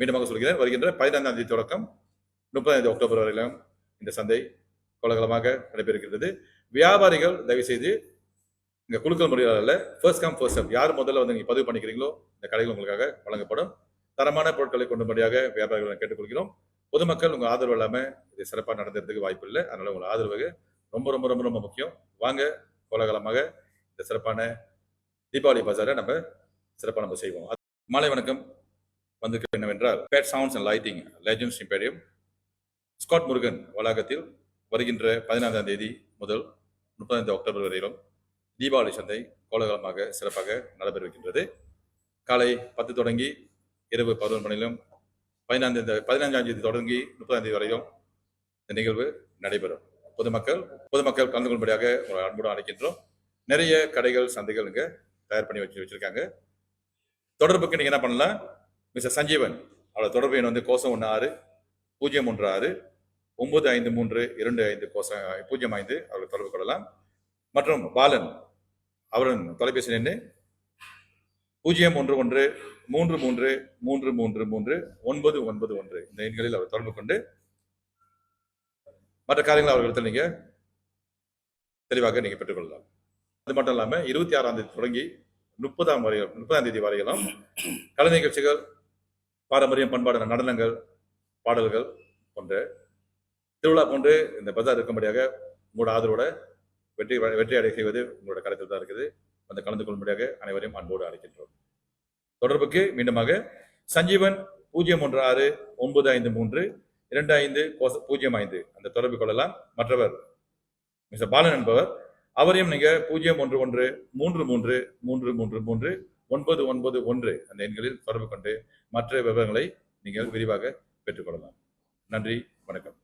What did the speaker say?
மீண்டுமாக சொல்கிறேன். வருகின்ற பதினைந்தாம் தேதி தொடக்கம். முப்பதாம் தேதி அக்டோபர் வரையிலும் இந்த சந்தை கோலகலமாக நடைபெறுகிறது. வியாபாரிகள் தயவுசெய்து இங்க குழுக்கள் முறையில் அல்ல ஃபர்ஸ்ட் கம் ஃபர்ஸ்ட் சர்வ் யார் முதல்ல வந்து நீங்கள் பதிவு பண்ணிக்கிறீங்களோ இந்த கடைகள் உங்களுக்காக வழங்கப்படும். தரமான பொருட்களை கொண்டுபடியாக வியாபாரிகளை கேட்டுக்கொள்கிறோம். பொதுமக்கள் உங்கள் ஆதரவு இல்லாமல் இது சிறப்பாக நடந்துறதுக்கு வாய்ப்பு இல்லை. அதனால் உங்கள் ஆதரவு ரொம்ப ரொம்ப ரொம்ப ரொம்ப முக்கியம். வாங்க கோலகாலமாக இந்த சிறப்பான தீபாவளி பஜாரை நம்ம சிறப்பாக நம்ம செய்வோம். மாலை வணக்கம். வந்திருக்க என்னவென்றால் bad sounds and lighting legends imperium Scott Murugan வளாகத்தில் வருகின்ற பதினான்காம் தேதி முதல் முப்பதாம் அக்டோபர் வரையிலும் தீபாவளி சந்தை கோலகலமாக சிறப்பாக நடைபெறுகின்றது. காலை பத்து தொடங்கி இரவு பதினொரு மணியிலும் பதினான்கு பதினஞ்சாம் தேதி தொடங்கி முப்பதாம் தேதி வரையும் இந்த நிகழ்வு நடைபெறும். பொதுமக்கள் பொதுமக்கள் கலந்து கொள்ளும்படியாக உங்களை அன்புடன் அழைக்கின்றோம். நிறைய கடைகள் சந்தைகள் இங்கே தயார் பண்ணி வச்சு வச்சுருக்காங்க. தொடர்புக்கு நீங்கள் என்ன பண்ணலாம்? மிஸ்டர் சஞ்சீவன் அவரோட தொடர்பு எண் வந்து கோசம் ஒன்று ஆறு பூஜ்ஜியம் ஒன்று ஆறு ஒன்பது ஐந்து மூன்று இரண்டு ஐந்து கோசம் பூஜ்ஜியம் ஐந்து அவர்கள் தொடர்பு கொள்ளலாம். மற்றும் பாலன் அவரின் தொலைபேசி எண்ணு பூஜ்ஜியம் ஒன்று ஒன்று மூன்று மூன்று மூன்று மூன்று மூன்று ஒன்பது ஒன்பது ஒன்று. இந்த எண்களில் அவர் தொடர்பு கொண்டு மற்ற காரியங்களை அவர்களிடத்தில் நீங்கள் தெளிவாக நீங்கள் பெற்றுக்கொள்ளலாம் அது மட்டும் இல்லாமல் இருபத்தி ஆறாம் தேதி தொடங்கி முப்பதாம் வரை முப்பதாம் தேதி வரையிலும் கலை நிகழ்ச்சிகள் பாரம்பரியம் பண்பாடு நடனங்கள் பாடல்கள் போன்ற. திருவிழா போன்று இந்த பஜார் இருக்கும்படியாக உங்களோட ஆதரவோட வெற்றி வெற்றி அடை செய்வது உங்களோட கருத்தில் தான் இருக்குது. அந்த கலந்து கொள்ளும்படியாக அனைவரையும் அன்போடு அழைக்கின்றோம். தொடர்புக்கு மீண்டுமாக சஞ்சீவன் பூஜ்ஜியம் ஒன்று ஆறு ஒன்பது ஐந்து மூன்று இரண்டு ஐந்து பூஜ்ஜியம் ஐந்து. அந்த தொடர்பு கொள்ளலாம். மற்றவர் மிஸ்டர் பாலன் என்பவர். அவரையும் நீங்கள் பூஜ்ஜியம் ஒன்று ஒன்று மூன்று மூன்று மூன்று மூன்று மூன்று ஒன்பது ஒன்பது ஒன்று அந்த எண்களில் தொடர்பு கொண்டு மற்ற விவரங்களை நீங்கள் விரிவாக பெற்றுக்கொள்ளலாம். நன்றி வணக்கம்.